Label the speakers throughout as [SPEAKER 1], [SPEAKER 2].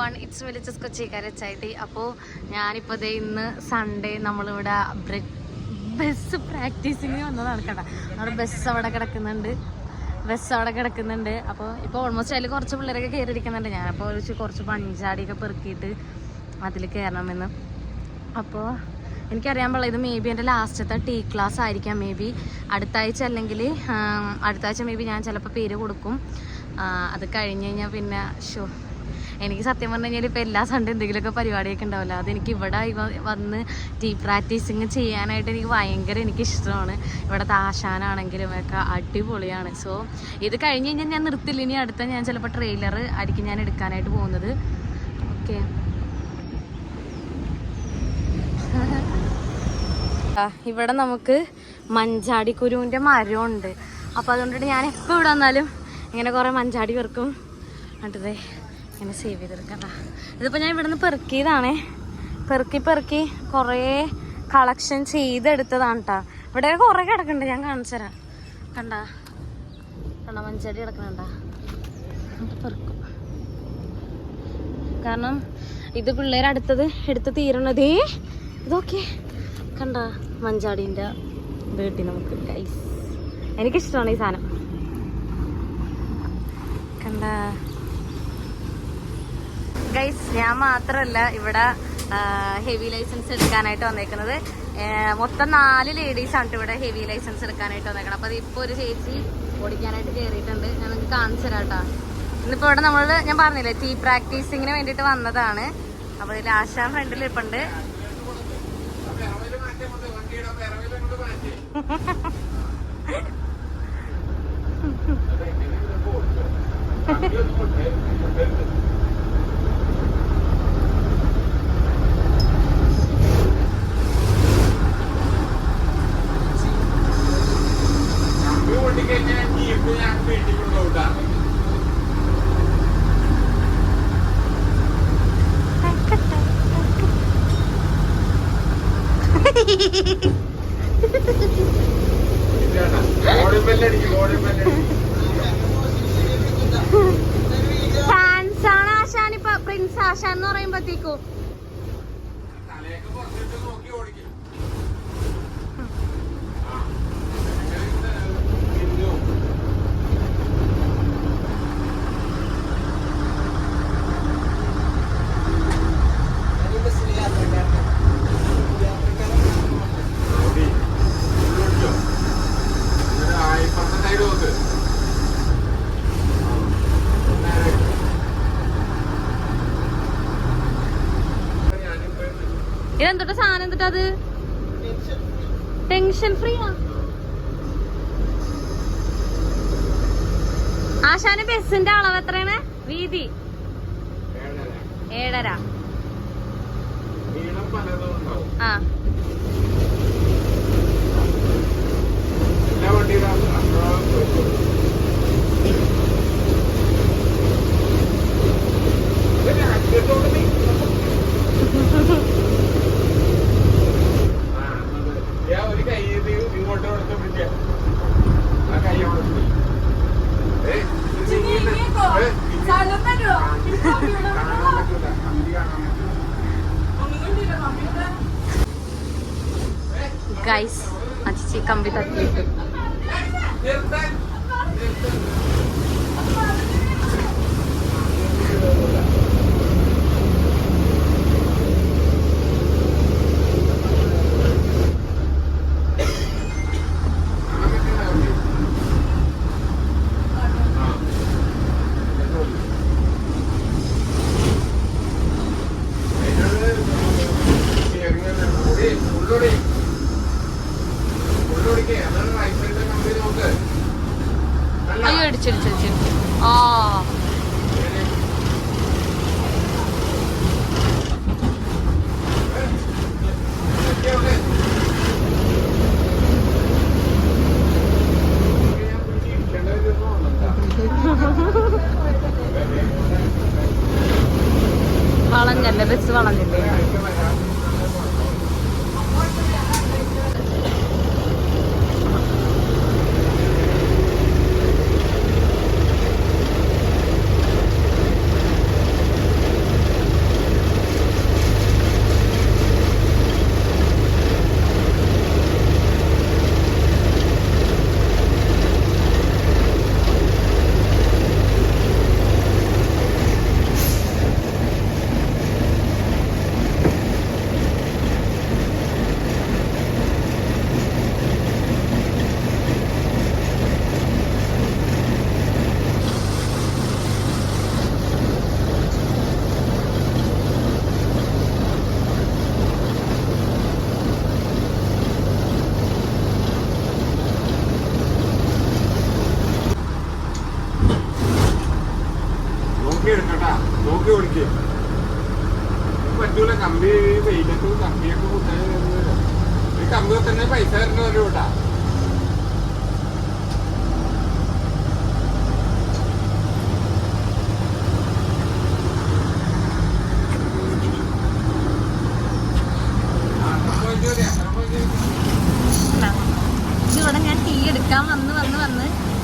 [SPEAKER 1] One it's വിളിച്ചസ് കൊച്ചിക്കാരച്ചായിട്ട് അപ്പോൾ ഞാനിപ്പോൾ ദേ ഇന്ന് സൺഡേ നമ്മളിവിടെ ബസ് പ്രാക്ടീസിങ് വന്നതാണ് കേട്ടോ. നമ്മുടെ ബസ് അവിടെ കിടക്കുന്നുണ്ട്. ബസ് അവിടെ കിടക്കുന്നുണ്ട്. അപ്പോൾ ഇപ്പോൾ ഓൾമോസ്റ്റ് അതിൽ കുറച്ച് പിള്ളേരൊക്കെ കയറിയിരിക്കുന്നുണ്ട്. ഞാനപ്പോൾ ഒരു കുറച്ച് പഞ്ചാടിയൊക്കെ പെറുക്കിയിട്ട് അതിൽ കയറണമെന്ന്. അപ്പോൾ എനിക്കറിയാൻ പാടില്ല ഇത് മേ ബി എന്റെ ലാസ്റ്റത്തെ ടീ ക്ലാസ് ആയിരിക്കാം മേ ബി അടുത്ത ആഴ്ച അല്ലെങ്കിൽ അടുത്ത ആഴ്ച മേ ബി ഞാൻ ചിലപ്പോൾ പേര് കൊടുക്കും. അത് കഴിഞ്ഞ് കഴിഞ്ഞാൽ പിന്നെ ഷോ എനിക്ക് സത്യം പറഞ്ഞു കഴിഞ്ഞാൽ ഇപ്പോൾ എല്ലാ സൺഡേ എന്തെങ്കിലുമൊക്കെ പരിപാടിയൊക്കെ ഉണ്ടാവില്ല അതെനിക്ക് ഇവിടെ ഇവ- വന്ന് ടീ പ്രാക്ടീസിങ് ചെയ്യാനായിട്ട് എനിക്ക് ഭയങ്കര എനിക്ക് ഇഷ്ടമാണ്. ഇവിടുത്തെ ആശാനാണെങ്കിലും ഒക്കെ അടിപൊളിയാണ്. സോ ഇത് കഴിഞ്ഞ് കഴിഞ്ഞാൽ ഞാൻ നിർത്തില്ല. ഇനി അടുത്ത ഞാൻ ചിലപ്പോൾ ട്രെയിലർ ആയിരിക്കും ഞാൻ എടുക്കാനായിട്ട് പോകുന്നത്. ഓക്കെ ഇവിടെ നമുക്ക് മഞ്ചാടി കുരുവിന്റെ മരമുണ്ട്. അപ്പോൾ അതുകൊണ്ടിട്ട് ഞാൻ എപ്പോൾ ഇവിടെ വന്നാലും ഇങ്ങനെ കുറേ മഞ്ചാടി വെറുക്കും. എന്നിട്ടേ ഇങ്ങനെ സേവ് ചെയ്തെടുക്കാം ഇതിപ്പോൾ ഞാൻ ഇവിടുന്ന് പെറുക്കിയതാണേ. പെറുക്കി പെറുക്കി കുറേ കളക്ഷൻ ചെയ്തെടുത്തതാണ് കേട്ടോ ഇവിടെ കുറേ കിടക്കുന്നുണ്ട് ഞാൻ കാണിച്ചു തരാം. കണ്ട? കണ്ട? മഞ്ചടി കിടക്കണണ്ട പെറുക്കും. കാരണം ഇത് പിള്ളേർ അടുത്തത് എടുത്ത് തീരണതേ ഇതൊക്കെ കണ്ട? മഞ്ചാടീന്റെ വീട്ടിൽ നമുക്ക് എനിക്കിഷ്ടമാണ് ഈ സാധനം. കണ്ട? ഗൈസ് ഞാൻ മാത്രമല്ല ഇവിടെ ഹെവി ലൈസൻസ് എടുക്കാനായിട്ട് വന്നേക്കുന്നത്. മൊത്തം നാല് ലേഡീസ് ആണ് ഇവിടെ ഹെവി ലൈസൻസ് എടുക്കാനായിട്ട് വന്നേക്കണം. അപ്പോൾ ഇപ്പൊ ഒരു ചേച്ചി ഓടിക്കാനായിട്ട് കയറിയിട്ടുണ്ട് ഞാൻ നിങ്ങൾക്ക് കാണിച്ചു തരാം കേട്ടോ ഇന്നിപ്പോൾ ഇവിടെ നമ്മൾ ഞാൻ പറഞ്ഞില്ലേ ടീ പ്രാക്ടീസിങ്ങിന് വേണ്ടിയിട്ട് വന്നതാണ്. അപ്പോൾ ഇതിൽ ആശാൻ ഫ്രണ്ടിൽ ഇരിപ്പുണ്ട്
[SPEAKER 2] ഓടിക്കഴിഞ്ഞാൽ ജീപ്പ് ഞാൻ വീട്ടിൽ കൊണ്ടുപോകാം ഓടിപ്പല്ലടിക്കും ഓടിപ്പല്ലടിക്കും
[SPEAKER 1] ഫാൻസ് ആണ് ആശാൻ ഇപ്പൊ പ്രിൻസ് ആശാൻ എന്ന് പറയുമ്പോഴത്തേക്കും അത് ടെൻഷൻ ഫ്രീ ആ. ആശാന് ബസ്സിന്റെ അളവ് എത്രയാണ്? വീതി? ഏഴര. ആ
[SPEAKER 2] എല്ലാ വണ്ടിയുടെ അപ്പുറം പോയിക്കോളും. ഇതൊരു അറ്റത്തോട്ട് നീ- ആ, അത്. ഞാൻ ഒരു കൈ ഇത് ഇങ്ങോട്ട് കൊടുത്ത് പിടിക്കാം. ആ കൈ അവിടെ പിടി. ഏയ്, ഇത് നീങ്ങുന്ന- ഏയ്, ഇത് കാണാൻ പറ്റൂല. കമ്പി കാണാൻ പറ്റൂല.
[SPEAKER 1] ഗൈസ് അച്ഛി കമ്പി തട്ടിയിട്ട്
[SPEAKER 2] നിർത്താൻ.
[SPEAKER 1] അയ്യോ ഇടിച്ചിടിച്ചിടിച്ചു ആ വളഞ്ഞല്ലേ ബസ് വളഞ്ഞില്ലേ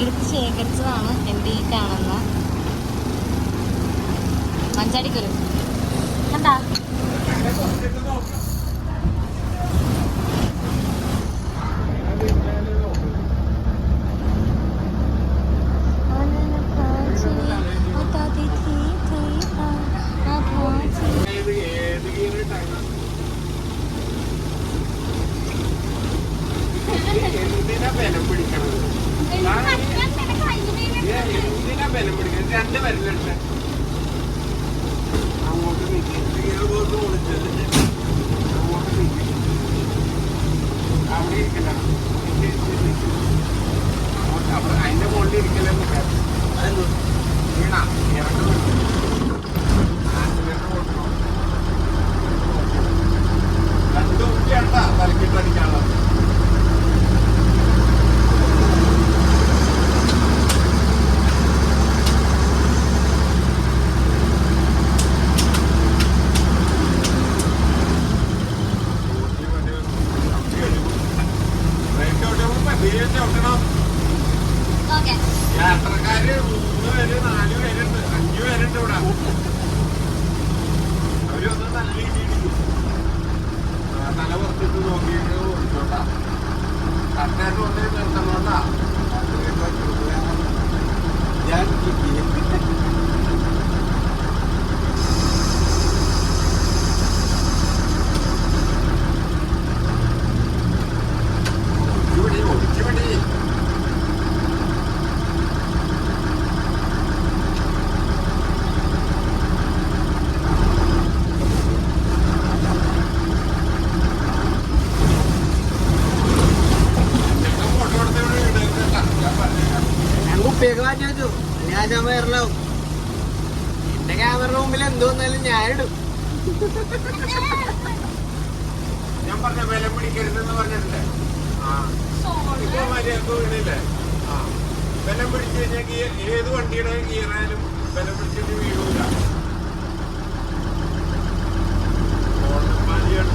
[SPEAKER 1] എടുത്ത് ശേഖരിച്ചതാണ് എന്റെ ഈ കാണുന്ന മഞ്ചാടിക്കൊരു കണ്ടാ
[SPEAKER 2] എന്തിനാ വില പിടിക്കണത് അങ്ങോട്ട് നീക്കി ഗിയർ ബോർഡ് വിളിച്ചത് അങ്ങോട്ട് നീക്കി അവിടെ ഇരിക്കണ്ട അവിടെ അതിന്റെ മുകളിൽ ഇരിക്കലേ നിൽക്കാം അത് വീണ ഇറങ്ങി ആക്സിഡന്റ് കൊടുക്കണം രണ്ട്
[SPEAKER 3] കുട്ടിയാണ്ട തലക്കിട്ടടിക്കാനുള്ളത് giá chi tiền മുമ്പിൽ എന്തോന്നാലും ഞാനിടും
[SPEAKER 2] ഞാൻ പറഞ്ഞ വില പിടിക്കരുതെന്ന് പറഞ്ഞിട്ടില്ലേ ആ. ആ. പിടിച്ചു കഴിഞ്ഞാൽ ഗിയർ ഏത് വണ്ടിയുടെ ഗിയറായാലും വില പിടിച്ചിട്ട് വീഴൂല. ഓട്ടം മാലിയാണ്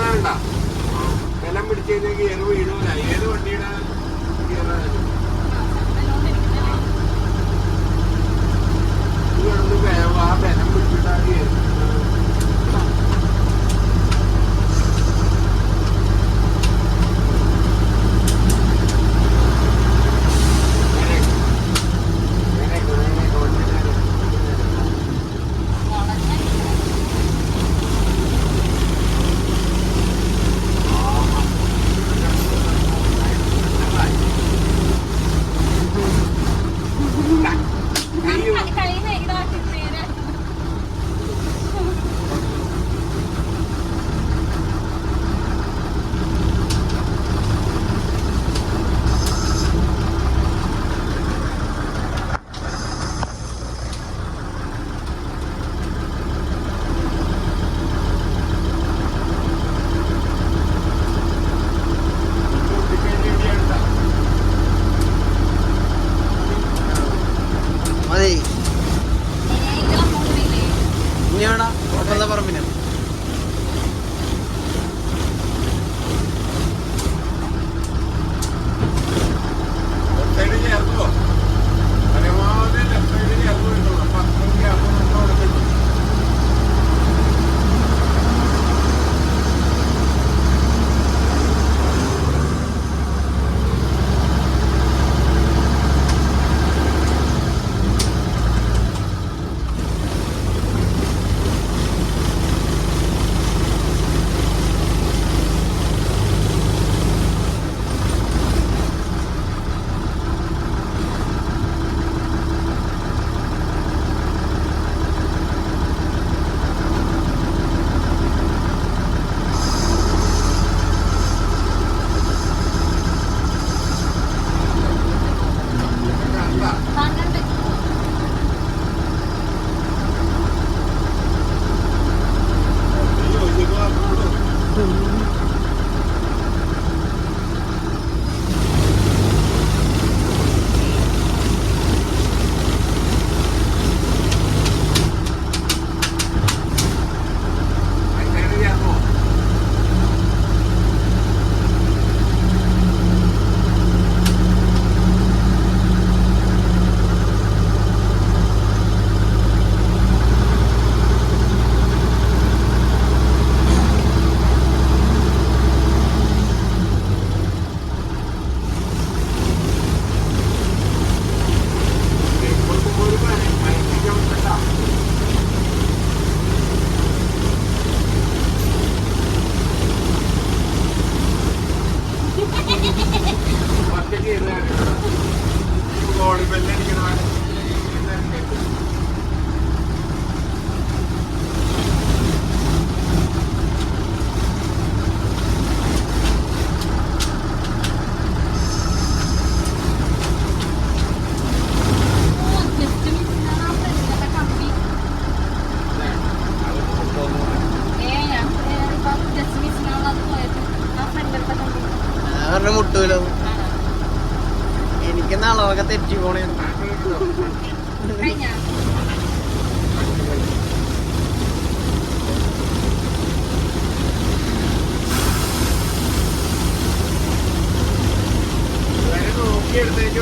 [SPEAKER 2] കയറുന്നത് കണ്ട ബലം പിടിച്ചു
[SPEAKER 1] കഴിഞ്ഞെങ്കിൽ
[SPEAKER 2] എരിവ്
[SPEAKER 1] ഇഴൂല ഏത് വണ്ടിയുടെ കയറാനും ഇത്
[SPEAKER 2] കിടന്ന് ആ ബലം പിടിച്ചിട്ടാണ് കയറുന്നത്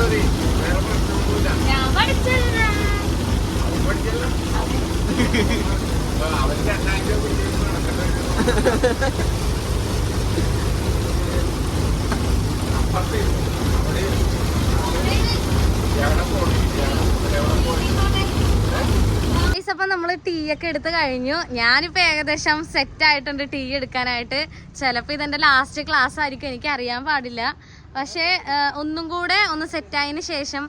[SPEAKER 2] മതി. വേറെ പ്രശ്നമൊന്നുമില്ല. അപ്പുറത്ത് അവിടെ എവിടെ എവിടെ
[SPEAKER 1] അപ്പൊ ടീ ഒക്കെ എടുത്ത് കഴിഞ്ഞു. ഞാനിപ്പോ ഏകദേശം സെറ്റ് ആയിട്ടുണ്ട് ടീ എടുക്കാനായിട്ട്. ചിലപ്പോ ഇതെന്റെ ലാസ്റ്റ് ക്ലാസ് ആയിരിക്കും. എനിക്ക് അറിയാൻ പാടില്ല. പക്ഷേ ഒന്നും കൂടെ ഒന്ന് സെറ്റായതിന് ശേഷം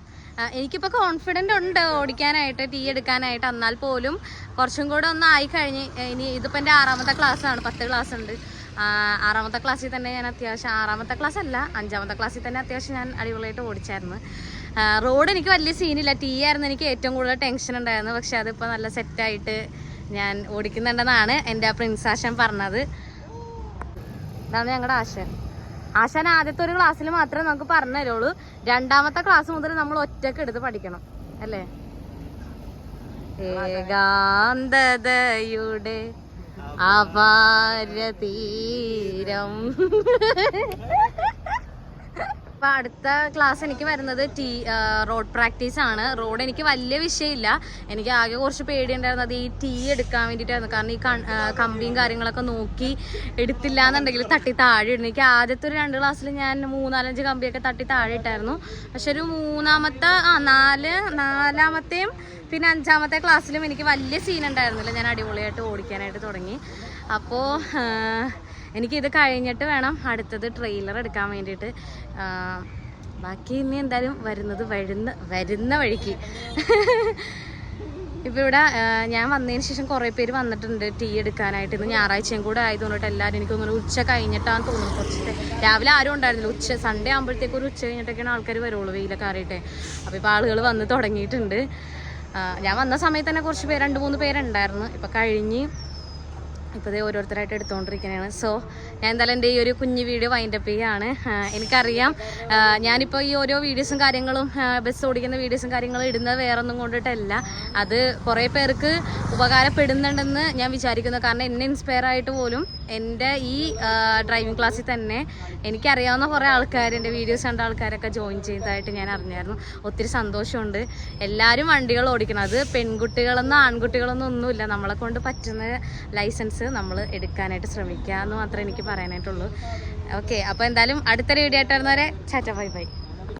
[SPEAKER 1] എനിക്കിപ്പോൾ കോൺഫിഡന്റ് ഉണ്ട് ഓടിക്കാനായിട്ട് ടീ എടുക്കാനായിട്ട്. എന്നാൽ പോലും കുറച്ചും കൂടെ ഒന്ന് ആയി കഴിഞ്ഞ് ഇനി ഇതിപ്പോൾ എന്റെ ആറാമത്തെ ക്ലാസ് ആണ് പത്ത് ക്ലാസ് ഉണ്ട്. ആറാമത്തെ ക്ലാസ്സിൽ തന്നെ ഞാൻ അത്യാവശ്യം ആറാമത്തെ ക്ലാസ് അല്ല അഞ്ചാമത്തെ ക്ലാസ്സിൽ തന്നെ അത്യാവശ്യം ഞാൻ അടിപൊളിയായിട്ട് ഓടിച്ചായിരുന്നു. റോഡ് എനിക്ക് വലിയ സീനില്ല ടീ ആയിരുന്നു എനിക്ക് ഏറ്റവും കൂടുതൽ ടെൻഷൻ ഉണ്ടായിരുന്നു പക്ഷെ അതിപ്പോൾ നല്ല സെറ്റായിട്ട് ഞാൻ ഓടിക്കുന്നുണ്ടെന്നാണ് എന്റെ ആ പ്രിൻസാശം പറഞ്ഞത്. ഇതാണ് ഞങ്ങളുടെ ആശാൻ ആശാൻ ആദ്യത്തെ ഒരു ക്ലാസ്സിൽ മാത്രമേ നമുക്ക് പറഞ്ഞു തരുള്ളൂ. രണ്ടാമത്തെ ക്ലാസ് മുതൽ നമ്മൾ ഒറ്റയ്ക്ക് എടുത്ത് പഠിക്കണം. അല്ലേ? ഏകാന്തതയുടെ അപാര അപ്പൊ അടുത്ത ക്ലാസ് എനിക്ക് വരുന്നത് ടീ റോഡ് പ്രാക്ടീസ് ആണ്. റോഡ് എനിക്ക് വലിയ വിഷയമില്ല. എനിക്ക് ആകെ കുറച്ച് പേടിയുണ്ടായിരുന്നത് ഈ ടീ എടുക്കാൻ വേണ്ടിയിട്ടായിരുന്നു. കാരണം ഈ കമ്പിയും കാര്യങ്ങളൊക്കെ നോക്കി എടുത്തില്ല എന്നുണ്ടെങ്കിൽ തട്ടി താഴെ ഇടുന്നു എനിക്ക് ആദ്യത്തെ ഒരു രണ്ട് ക്ലാസ്സിൽ ഞാൻ മൂന്നാലഞ്ച് കമ്പിയൊക്കെ തട്ടി താഴെ ഇട്ടായിരുന്നു. പക്ഷെ ഒരു മൂന്നാമത്തെ ആ നാല് നാലാമത്തെയും പിന്നെ അഞ്ചാമത്തെ ക്ലാസ്സിലും എനിക്ക് വലിയ സീൻ ഉണ്ടായിരുന്നില്ല. ഞാൻ അടിപൊളിയായിട്ട് ഓടിക്കാനായിട്ട് തുടങ്ങി. അപ്പോൾ എനിക്കിത് കഴിഞ്ഞിട്ട് വേണം അടുത്തത് ട്രെയിലർ എടുക്കാൻ വേണ്ടിയിട്ട്. ബാക്കി ഇനി എന്തായാലും വരുന്നത് വരുന്ന വരുന്ന വഴിക്ക്. ഇപ്പം ഇവിടെ ഞാൻ വന്നതിന് ശേഷം കുറേ പേര് വന്നിട്ടുണ്ട് ടീ എടുക്കാനായിട്ട്. ഇന്ന് ഞായറാഴ്ചയും കൂടെ ആയതുകൊണ്ടിട്ട് എല്ലാവരും എനിക്ക് തോന്നുന്നു ഉച്ച കഴിഞ്ഞിട്ടാണ് തോന്നുന്നു കുറച്ച് രാവിലെ ആരും ഉണ്ടായിരുന്നില്ല. ഉച്ച സൺഡേ ആകുമ്പോഴത്തേക്ക് ഒരു ഉച്ച കഴിഞ്ഞിട്ടൊക്കെയാണ് ആൾക്കാർ വരുള്ളൂ വെയിലൊക്കെ അറിയട്ടെ അപ്പോൾ ഇപ്പോൾ ആളുകൾ വന്ന് തുടങ്ങിയിട്ടുണ്ട്. ഞാൻ വന്ന സമയത്ത് തന്നെ കുറച്ച് പേര് രണ്ട് മൂന്ന് പേരുണ്ടായിരുന്നു. ഇപ്പം കഴിഞ്ഞ് ഇപ്പോൾ ഇത് ഓരോരുത്തരായിട്ട് എടുത്തുകൊണ്ടിരിക്കുകയാണ് സോ ഞാൻ എന്തായാലും എന്റെ ഈ ഒരു കുഞ്ഞു വീഡിയോ വൈൻഡപ്പ് ചെയ്യുകയാണ് എനിക്കറിയാം. ഞാനിപ്പോൾ ഈ ഓരോ വീഡിയോസും കാര്യങ്ങളും ബസ് ഓടിക്കുന്ന വീഡിയോസും കാര്യങ്ങളും ഇടുന്നത് വേറൊന്നും കൊണ്ടിട്ടല്ല. അത് കുറേ പേർക്ക് ഉപകാരപ്പെടുന്നുണ്ടെന്ന് ഞാൻ വിചാരിക്കുന്നു. കാരണം എന്നെ ഇൻസ്പയർ ആയിട്ട് പോലും എന്റെ ഈ ഡ്രൈവിംഗ് ക്ലാസ്സിൽ തന്നെ എനിക്കറിയാവുന്ന കുറേ ആൾക്കാർ എന്റെ വീഡിയോസ് കണ്ട ആൾക്കാരൊക്കെ ജോയിൻ ചെയ്തതായിട്ട് ഞാൻ അറിഞ്ഞായിരുന്നു. ഒത്തിരി സന്തോഷമുണ്ട്. എല്ലാവരും വണ്ടികൾ ഓടിക്കണം. അത് പെൺകുട്ടികളെന്നോ ആൺകുട്ടികളെന്നോ ഒന്നുമില്ല. നമ്മളെ കൊണ്ട് പറ്റുന്ന ലൈസൻസ് നമ്മൾ എടുക്കാനായിട്ട് ശ്രമിക്കുക എന്ന് മാത്രമേ എനിക്ക് പറയാനായിട്ടുള്ളൂ. ഓക്കെ അപ്പോൾ എന്തായാലും അടുത്തൊരു വീഡിയോ ആയിട്ട് വരുന്നവരെ ചാറ്റ ബൈ ബൈ